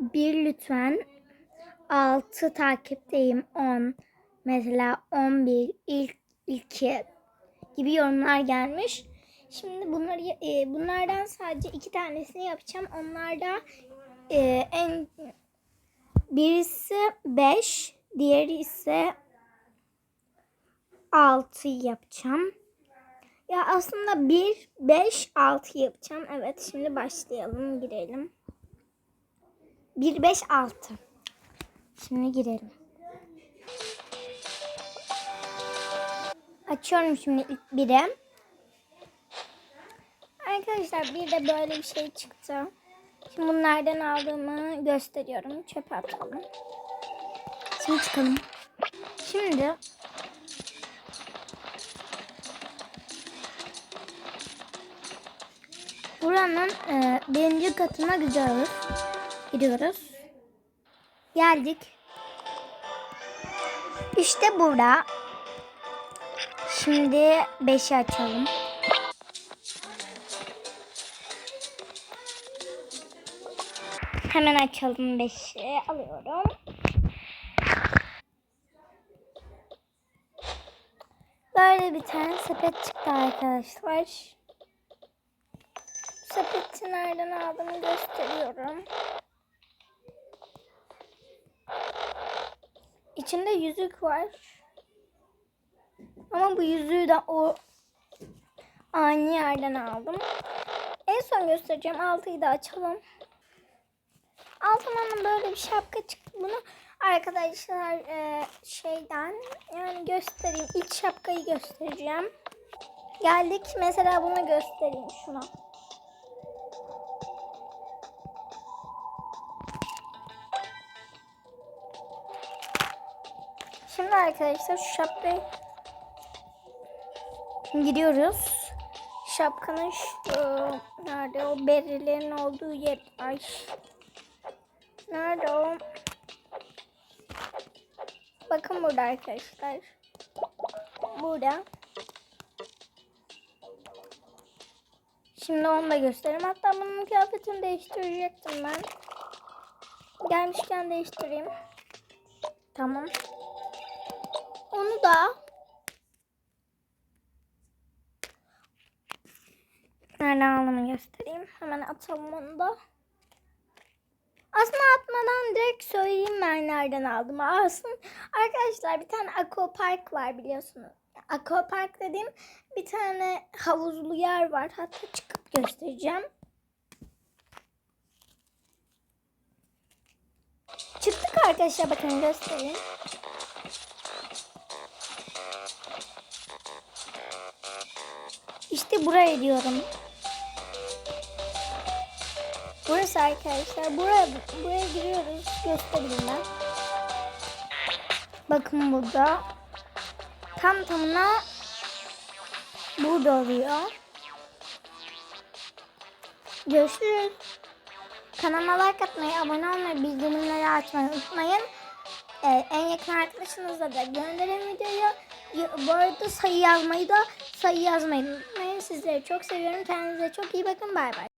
bir lütfen. 6 takipteyim 10. Mesela 11 ilk 2 gibi yorumlar gelmiş. Şimdi bunları e, bunlardan sadece iki tanesini yapacağım. Onlar da e, en birisi 5, diğeri ise 6 yapacağım. Ya aslında 1, 5, 6 yapacağım. Evet şimdi başlayalım girelim. 1, 5, 6. Şimdi girelim. Açıyorum şimdi ilk biri. Arkadaşlar bir de böyle bir şey çıktı. Şimdi bunlardan aldığımı gösteriyorum. Çöpe atalım. Şimdi çıkalım. Şimdi buranın e, birinci katına gidiyoruz. Gidiyoruz. Geldik. İşte burada. Şimdi 5'i açalım. Hemen açalım 5'i. Alıyorum. Böyle bir tane sepet çıktı arkadaşlar. Sepeti nereden aldığımı gösteriyorum. İçinde yüzük var. Ama bu yüzüğü de o ani yerden aldım. En son göstereceğim. Altıyı da açalım. Altından böyle bir şapka çıktı. Bunu arkadaşlar e, şeyden yani göstereyim. İlk şapkayı göstereceğim. Geldik mesela bunu göstereyim şuna. Şimdi arkadaşlar şu şapkayı gidiyoruz. Şapkanın şu nerede o berilerin olduğu yer. Ay. Nerede o? Bakın burada arkadaşlar. Burada. Şimdi onu da göstereyim. Hatta bunun kıyafetini değiştirecektim ben. Gelmişken değiştireyim. Tamam. Onu da nereden aldığımı göstereyim. Hemen atalım onu da. Aslında atmadan direkt söyleyeyim ben nereden aldım. Aslında arkadaşlar bir tane aquapark var biliyorsunuz. Aquapark dediğim bir tane havuzlu yer var. Hatta çıkıp göstereceğim. Çıktık arkadaşlar bakın göstereyim. İşte buraya diyorum. Burası arkadaşlar. Buraya, buraya giriyoruz. Göstereyim ben. Bakın burada. Tam tamına burada oluyor. Görüşürüz. Kanalıma like atmayı, abone olmayı, bildirimleri açmayı unutmayın. Ee, en yakın arkadaşınızla da gönderin videoyu. Bu arada sayı yazmayı da sayı yazmayı unutmayın. Sizleri çok seviyorum. Kendinize çok iyi bakın. Bay bay.